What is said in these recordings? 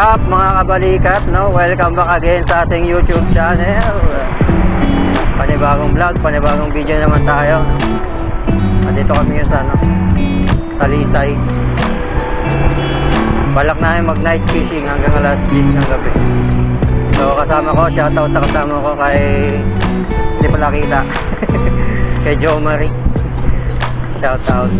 Up mga kabalikat, no? Welcome back again sa ating YouTube channel. Panibagong vlog, panibagong video naman tayo. Nandito kami sa ano, Talisay. Balak namin mag night fishing hanggang alas 10 ng gabi. So, kasama ko, shoutout sa kasama ko kay hindi pala kita. kay Joe Marie. Shoutout.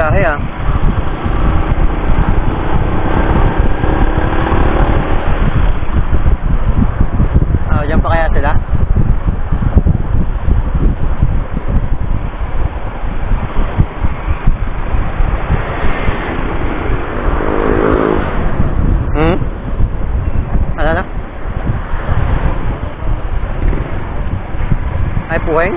Natin biyahe ah. Ah, diyan pa kaya sila? Hmm? Ano na? Ay, puweng?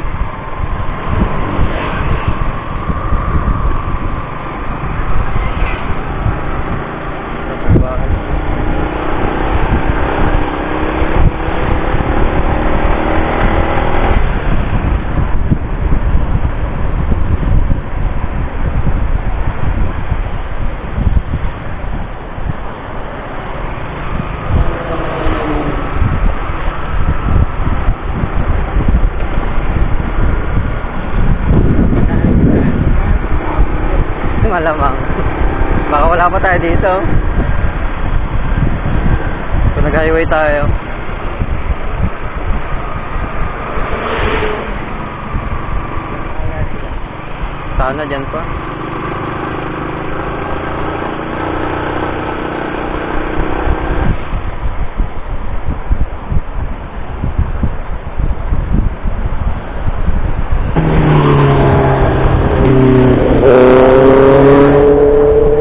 Malamang. Baka wala pa tayo dito. Kung nag-highway tayo. Sana dyan pa.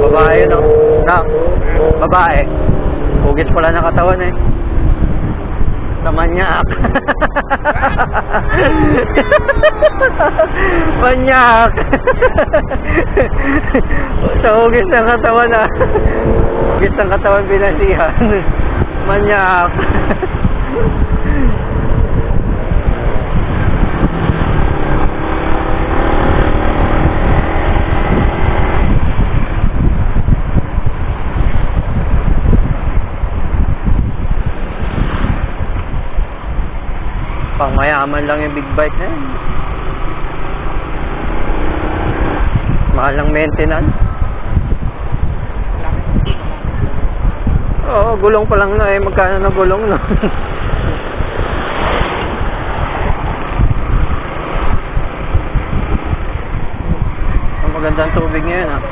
Babae no? Na, babae. Hugis pala ng katawan eh. Tamanyak. Manyak. Sa hugis ng katawan na. Hugis ng katawan binasihan. Manyak. mayaman lang yung big bike na yun. Mahal ng maintenance. Oo, gulong pa lang na eh. Magkano na gulong no? Ang magandang tubig ngayon ah.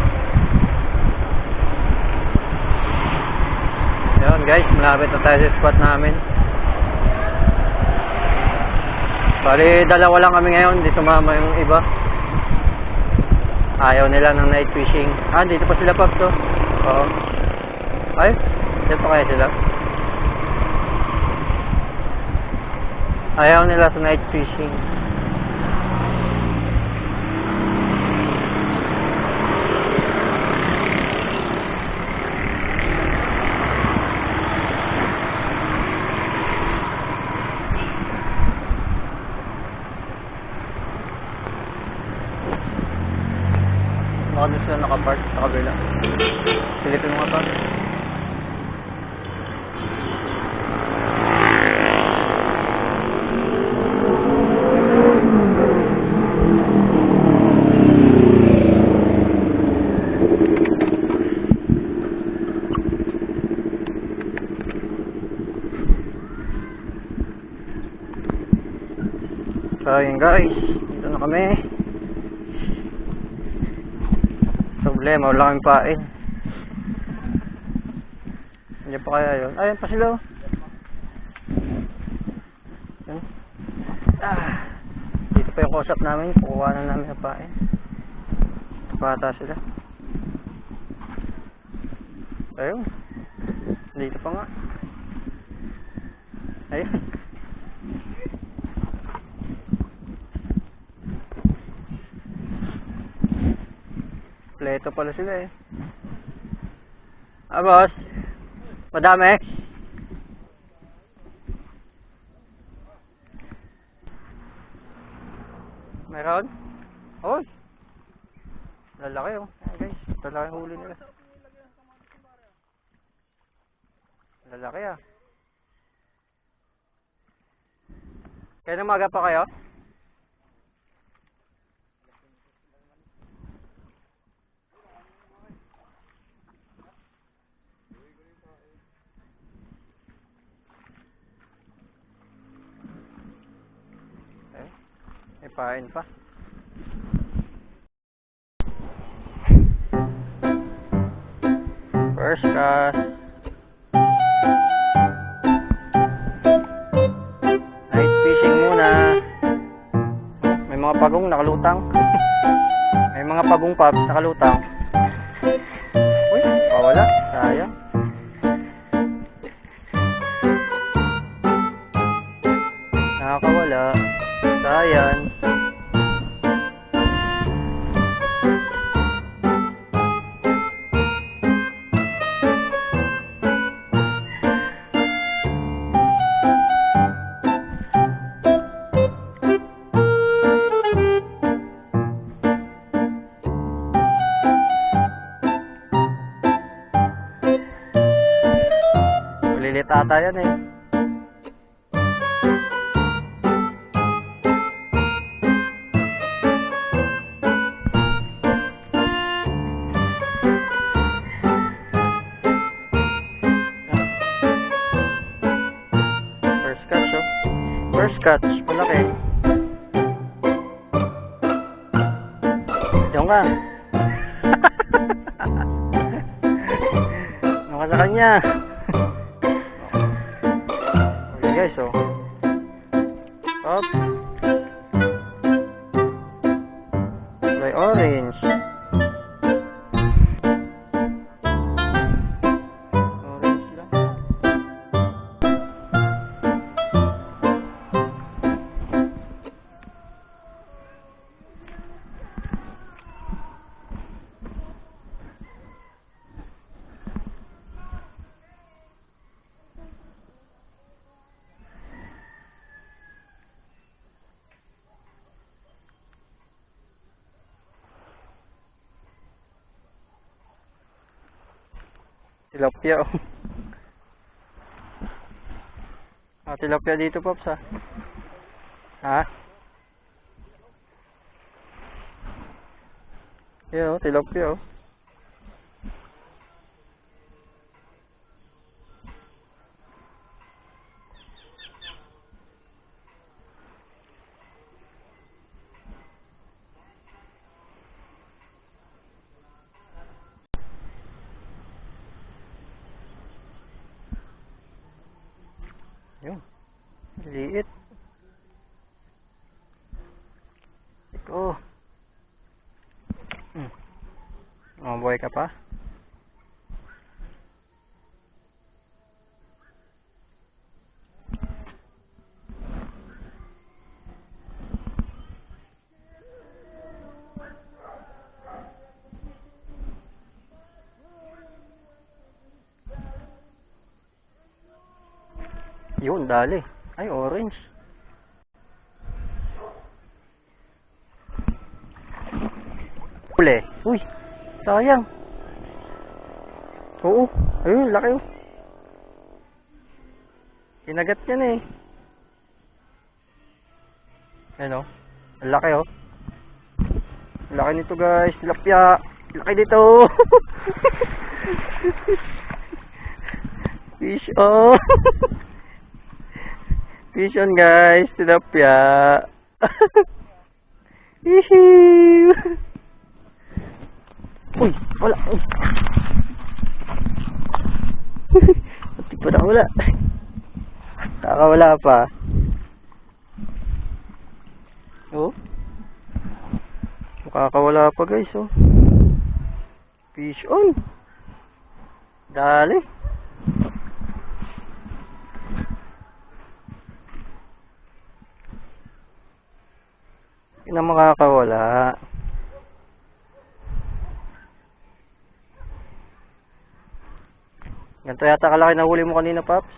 Yun guys, malapit na tayo sa spot namin. Bali, dalawa lang kami ngayon, hindi sumama yung iba. Ayaw nila ng night fishing. Ah, dito pa sila Pops, oh. Oo. Ay, dito kaya sila? Ayaw nila sa night fishing. nakapark sa kabila. Silipin mo nga to. So yun guys, dito na kami. Problema, wala kaming pain. Hindi pa kaya yun. Ayun pa sila. oh. Ah, dito pa yung kusap namin. Kukuha na namin ang pain. Bata sila. Ayun. Dito pa nga. Ayun. Pleto pala sila eh. Ah, boss. Madami. Meron? Oy. Lalaki oh. Ayan guys, lalaki huli nila. Lalaki ah. Kaya namaga pa kayo? Eh, may pain pa. First cast. Night fishing muna. May mga pagong nakalutang. may mga pagong pa nakalutang. Ata yan eh. Tilapia oh. Ah, tilapia dito, Pops, ha? Ha? Yan, oh, tilapia, oh. Pa? Yun, dali. Ay, orange. Uli. Uy. Sayang. Oo. Ayun, laki oh. Kinagat niya na eh. Ayun oh. Ang laki oh. Laki nito guys. Tilapia. Laki nito. Fish on. Fish on guys. Tilapia. Hihiw. Uy, wala. Uy. Pati pa na wala. Nakawala pa. Oh. Makakawala pa guys, oh. Fish on. Dali. Yun ang makakawala. Ganito yata kalaki na huli mo kanina, Paps.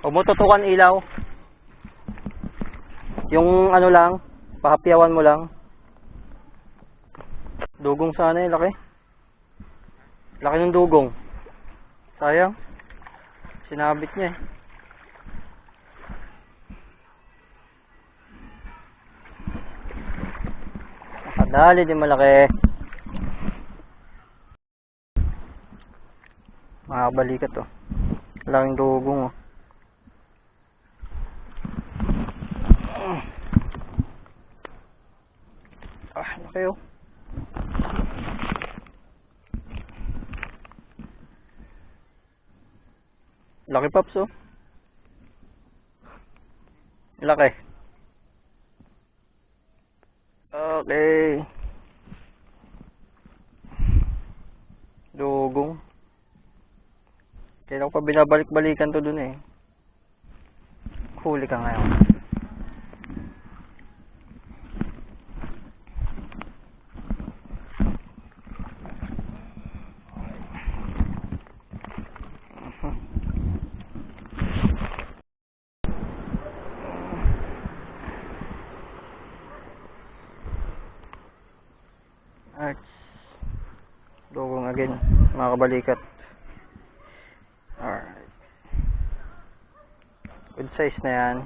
Huwag mo tutukan ilaw. Yung ano lang, pahapyawan mo lang. Dugong sana eh, laki. Laki ng dugong. Sayang. Sinabit niya eh. Nakadali din malaki. Makabalikat to. Laking dugong oh. Ah, laki oh. Laki paps oh. Laki. Okay. Dugong. Kaya ko pa binabalik-balikan to dun eh. Huli ka ngayon. Again, mga kabalikat. Alright. Good size na yan.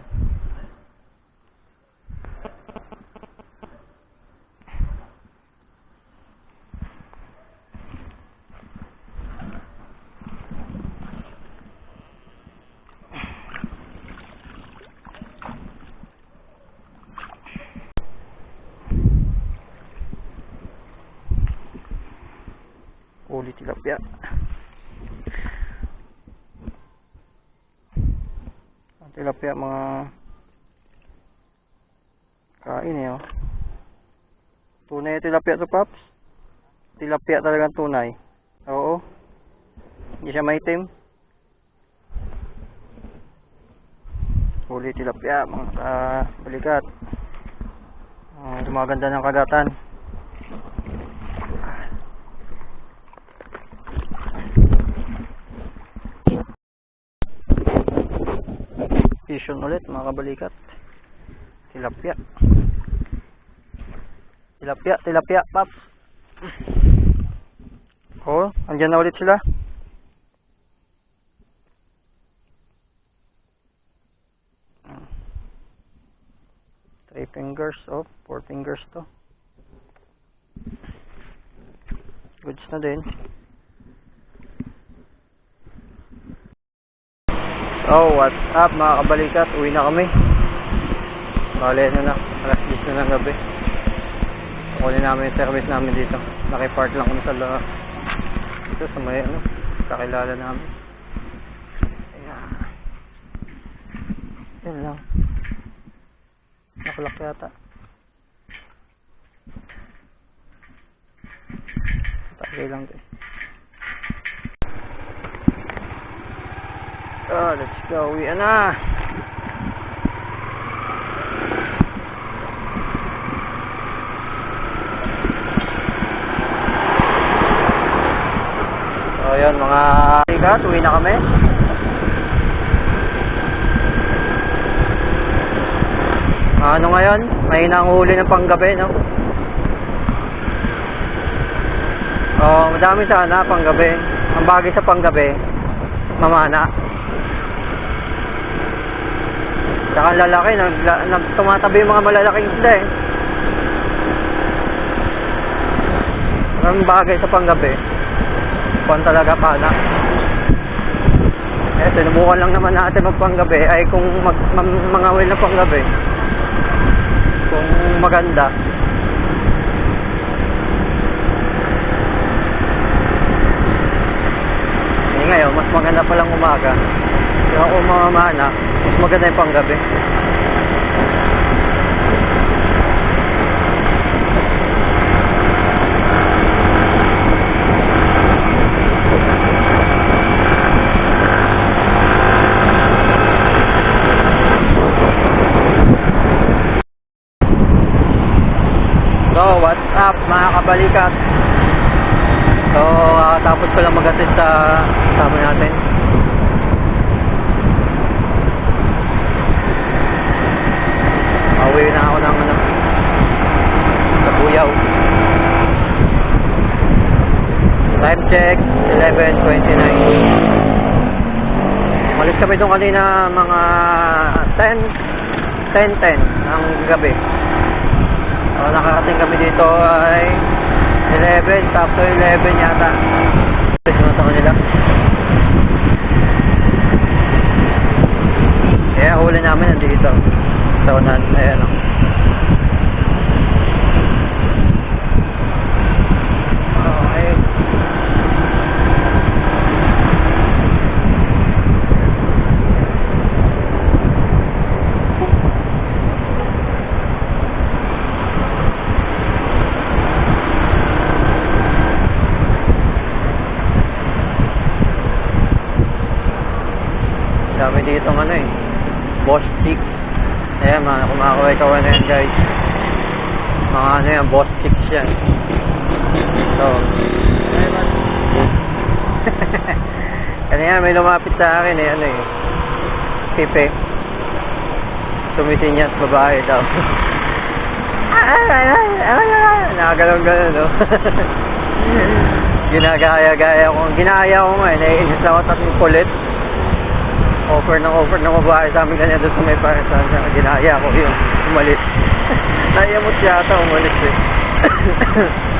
Uli tilapia. Ang tilapia mga kain eh oh. Tunay tilapia to paps. Tilapia talagang tunay. Oo. Hindi siya maitim. Uli tilapia mga kabalikat. Uh, gumaganda ng kagatan. Vision ulit mga kabalikat. Tilapia. Tilapia, tilapia, paps. Oh, andyan na ulit sila. Three fingers, oh, four fingers to. Goods na din. Oh, what's up mga kabalikat? Uwi na kami. Bale, ano na, alas 10 na ng gabi. Kukunin namin yung service namin dito. Nakipark lang kami sa la... Dito sa may, ano, kakilala namin. Ayan. Yan lang. Nakulak yata. Tagay lang din. Oh, let's go. Uwi na. So, yun mga tigas, uwi na kami. Ano ngayon? May huli ng panggabi, no? Oo, madami sana panggabi. Ang bagay sa panggabi, mamana. Tsaka ang lalaki, nag, nag, tumatabi yung mga malalaking isda eh. Ang bagay sa panggabi, kung talaga pana. Eh, sinubukan lang naman natin magpanggabi ay kung mag, ma- mangawil na panggabi. Kung maganda. Eh ngayon, mas maganda palang umaga. Kaya kung mamamana, mas maganda yung panggabi. So, what's up mga kabalikat? So, ah, tapos ko lang mag-attend sa kasama natin. Pauwi na ako ng ano, sa Buyaw. Time check, 11.29. Umalis kami doon kanina mga 10, 10, 10 ng gabi. So, nakarating kami dito ay 11, top to 11 yata. Ito na sa kanila. Kaya huli namin nandito. Sa unan, ayan o. Okay. Dami dito ng ano eh. Boss chicks. Ayan, mga kumakaway-kaway na yan guys. Mga ano yan, boss chicks yan. So. Kanina may lumapit sa akin eh, ano eh. Pipe. Sumisinyas babae daw. Nakagalaw-galaw, no? Ginagaya-gaya ko. Ginaya ko nga eh. Naiinis ako tatlong kulit offer ng offer ng babae sa amin kanina doon sa may parasan na ginaya ko yun umalis naiamot yata umalis eh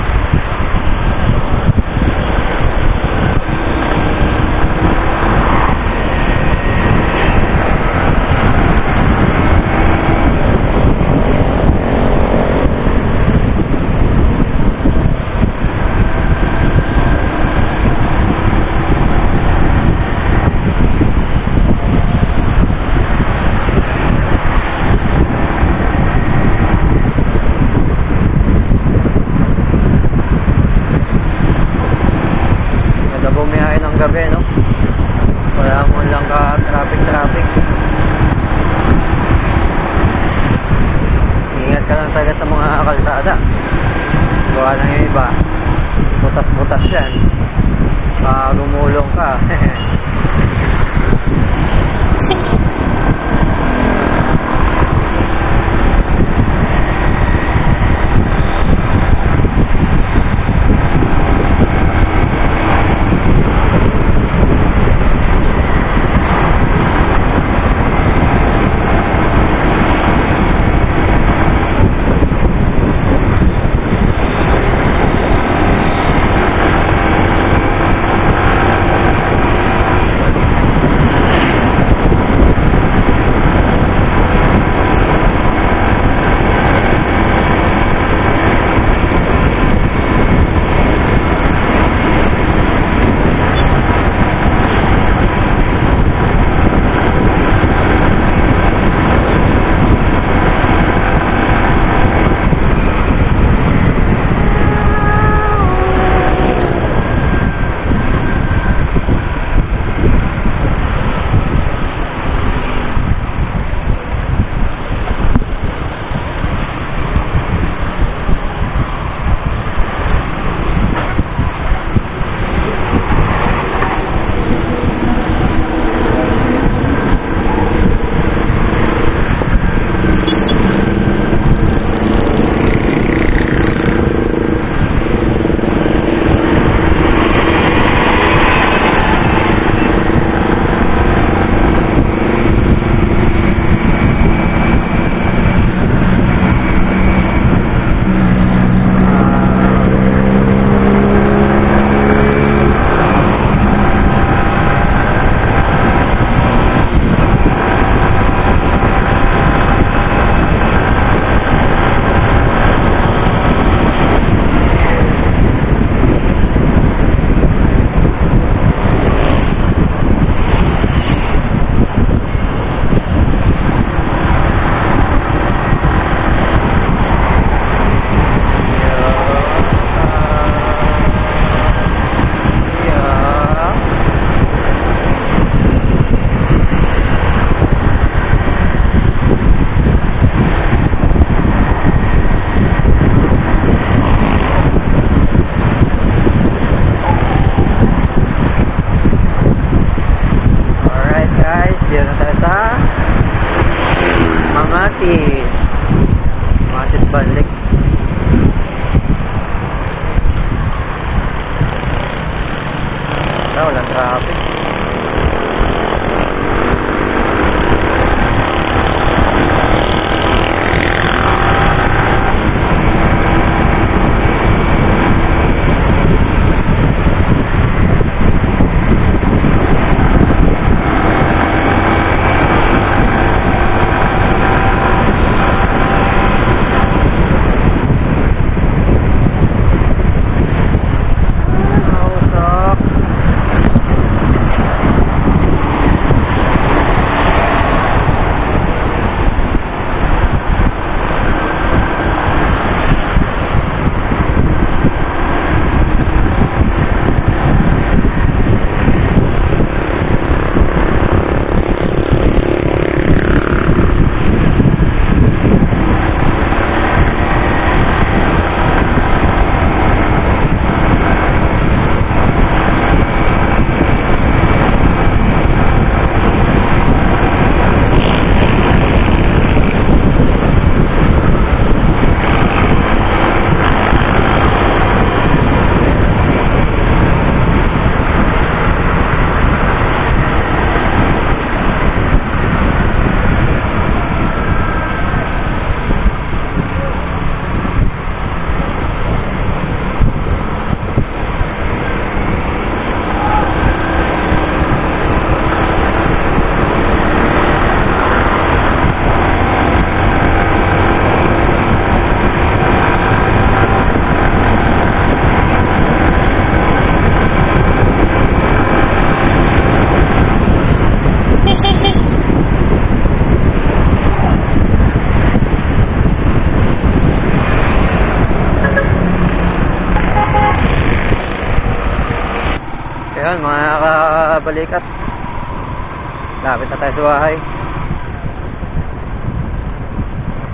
bahay.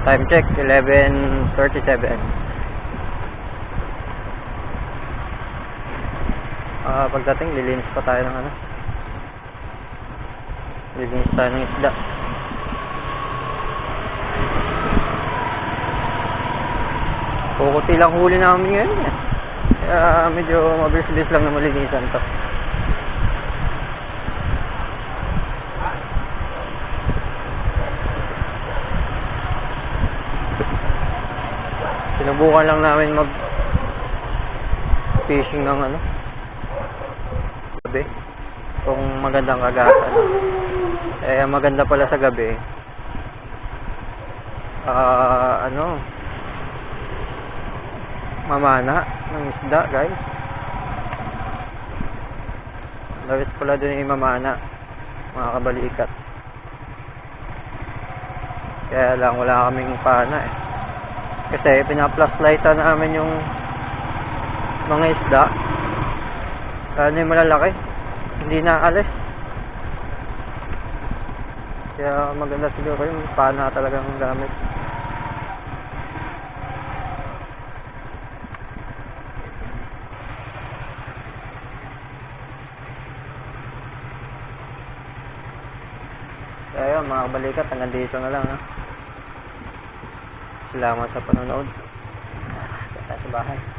Time check, 11.37. Ah, pagdating, lilinis pa tayo ng ano. Lilinis tayo ng isda. Kukuti lang huli namin ngayon eh. Kaya medyo mabilis-bilis lang na malinisan to. Sinubukan lang namin mag fishing ng ano. Gabi. Kung magandang kagatan. Eh maganda pala sa gabi. Ah ano? Mamana ng isda guys. Lawis pala dun yung mamana mga kabalikat. Kaya lang wala kaming pana eh kasi pinaplaslightan namin yung mga isda ano yung malalaki hindi na alis kaya maganda siguro yung pana talagang gamit Kaya mga kabalikat, hanggang dito na lang. Ha? Salamat sa panonood. Tayo sa bahay.